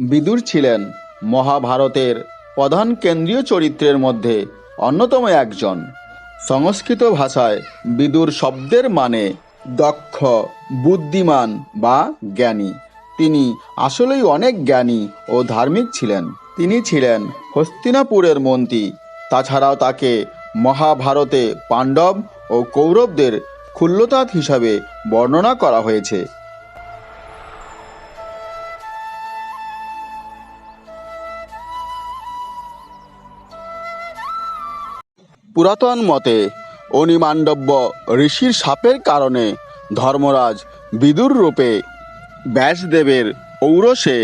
বিদুর ছিলেন মহাভারতের প্রধান কেন্দ্রীয় চরিত্রের মধ্যে অন্যতম একজন। সংস্কৃত ভাষায় বিদুর শব্দের মানে দক্ষ, বুদ্ধিমান বা জ্ঞানী। তিনি আসলেই অনেক জ্ঞানী ও ধার্মিক ছিলেন। তিনি ছিলেন হস্তিনাপুরের মন্ত্রী। তাছাড়াও তাকে মহাভারতে পাণ্ডব ও কৌরবদের ক্ষুল্লতাৎ হিসাবে বর্ণনা করা হয়েছে। পুরাতন মতে অনিমান্ডব্য ঋষির সাপের কারণে ধর্মরাজ বিদুর রূপে ব্যাসদেবের ঔরসে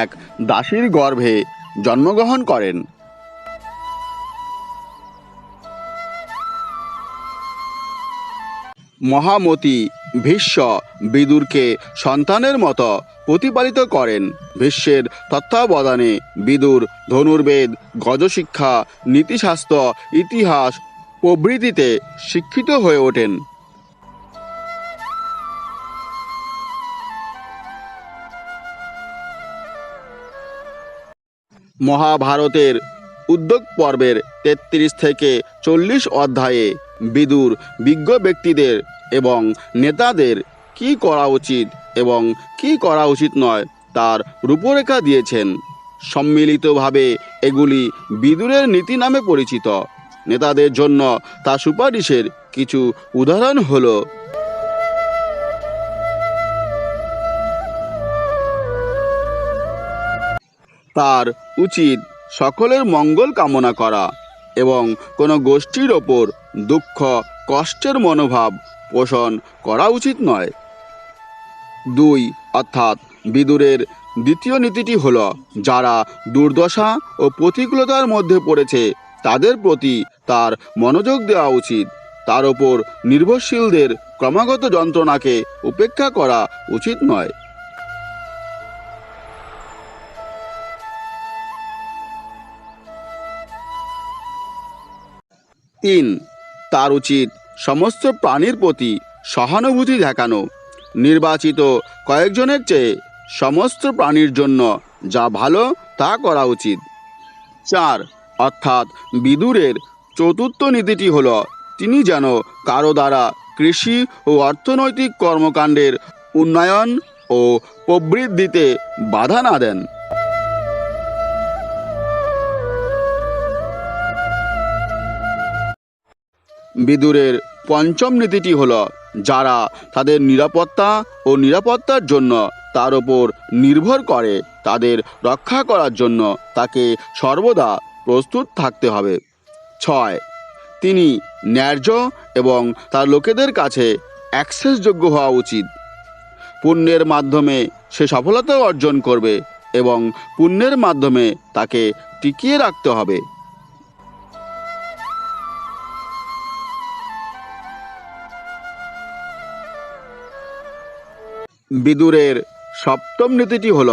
এক দাসীর গর্ভে জন্মগ্রহণ করেন। মহামতি ভীষ্ম বিদুরকে সন্তানের মতো প্রতিপালিত করেন। ভীষ্মের তত্ত্বাবধানে বিদুর, ধনুর্বেদ, গজশিক্ষা, নীতিশাস্ত্র, ইতিহাস প্রভৃতিতে শিক্ষিত হয়ে ওঠেন। মহাভারতের উদ্যোগ পর্বের তেত্রিশ থেকে চল্লিশ অধ্যায়ে বিদুর বিজ্ঞ ব্যক্তিদের এবং নেতাদের কি করা উচিত এবং কি করা উচিত নয় তার রূপরেখা দিয়েছেন। সম্মিলিতভাবে এগুলি বিদুরের নীতি নামে পরিচিত। নেতাদের জন্য তার সুপারিশের কিছু উদাহরণ হলো। তার উচিত সকলের মঙ্গল কামনা করা এবং কোনো গোষ্ঠীর ওপর দুঃখ, কষ্টের মনোভাব পোষণ করা উচিত নয়। দুই, অর্থাৎ বিদুরের দ্বিতীয় নীতিটি হলো, যারা দুর্দশা ও প্রতিকূলতার মধ্যে পড়েছে, তাদের প্রতি তার মনোযোগ দেওয়া উচিত। তার ওপর নির্ভরশীলদের ক্রমাগত যন্ত্রণাকে উপেক্ষা করা উচিত নয়। তিন, তার উচিত সমস্ত প্রাণীর প্রতি সহানুভূতি দেখানো। নির্বাচিত কয়েকজনের চেয়ে সমস্ত প্রাণীর জন্য যা ভালো তা করা উচিত। চার, অর্থাৎ বিদুরের চতুর্থ নীতিটি হল, তিনি যেন কারও দ্বারা কৃষি ও অর্থনৈতিক কর্মকাণ্ডের উন্নয়ন ও প্রবৃদ্ধিতে বাধা না দেন। বিদুরের পঞ্চম নীতিটি হল যারা তাদের নিরাপত্তা ও নিরাপত্তার জন্য তার ওপর নির্ভর করে, তাদের রক্ষা করার জন্য তাকে সর্বদা প্রস্তুত থাকতে হবে। ছয়, তিনি ন্যায্য এবং তার লোকেদের কাছে অ্যাক্সেসযোগ্য হওয়া উচিত। পুণ্যের মাধ্যমে সে সফলতা অর্জন করবে এবং পুণ্যের মাধ্যমে তাকে টিকিয়ে রাখতে হবে। বিদুরের সপ্তম নীতিটি হল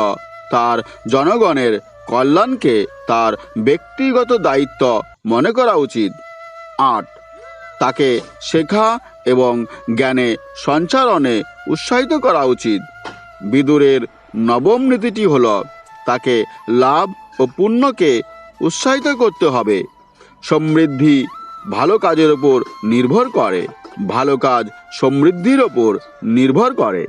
তার জনগণের কল্যাণকে তার ব্যক্তিগত দায়িত্ব মনে করা উচিত। আট, তাকে শেখা এবং জ্ঞানে সঞ্চারণে উৎসাহিত করা উচিত। বিদুরের নবম নীতিটি হল তাকে লাভ ও পুণ্যকে উৎসাহিত করতে হবে। সমৃদ্ধি ভালো কাজের ওপর নির্ভর করে, ভালো কাজ সমৃদ্ধির ওপর নির্ভর করে।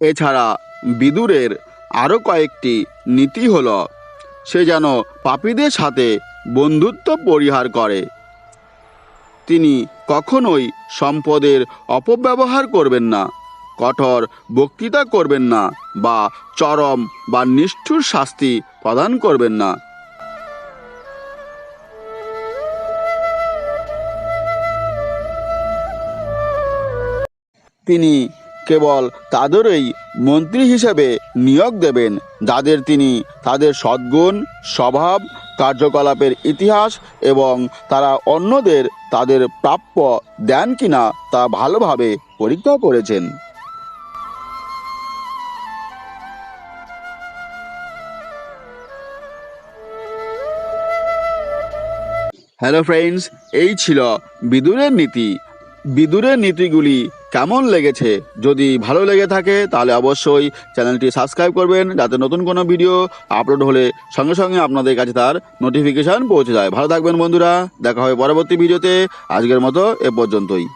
এছাড়া বিদুরের আরও কয়েকটি নীতি হল, সে যেন পাপীদের সাথে বন্ধুত্ব পরিহার করে। তিনি কখনোই সম্পদের অপব্যবহার করবেন না, কঠোর বক্তৃতা করবেন না বা চরম বা নিষ্ঠুর শাস্তি প্রদান করবেন না। তিনি কেবল তাদেরই মন্ত্রী হিসেবে নিয়োগ দেবেন, যাদের তিনি তাদের সদ্গুণ, স্বভাব, কার্যকলাপের ইতিহাস এবং তারা অন্যদের তাদের প্রাপ্য দেন কিনা তা ভালোভাবে পরীক্ষা করেছেন। হ্যালো ফ্রেন্ডস, এই ছিল বিদুরের নীতি। বিদুরের নীতিগুলি কেমন লেগেছে? যদি ভালো লেগে থাকে, তাহলে অবশ্যই চ্যানেলটি সাবস্ক্রাইব করবেন, যাতে নতুন কোনো ভিডিও আপলোড হলে সঙ্গে সঙ্গে আপনাদের কাছে তার নোটিফিকেশান পৌঁছে যায়। ভালো থাকবেন বন্ধুরা, দেখা হবে পরবর্তী ভিডিওতে। আজকের মতো এ পর্যন্তই।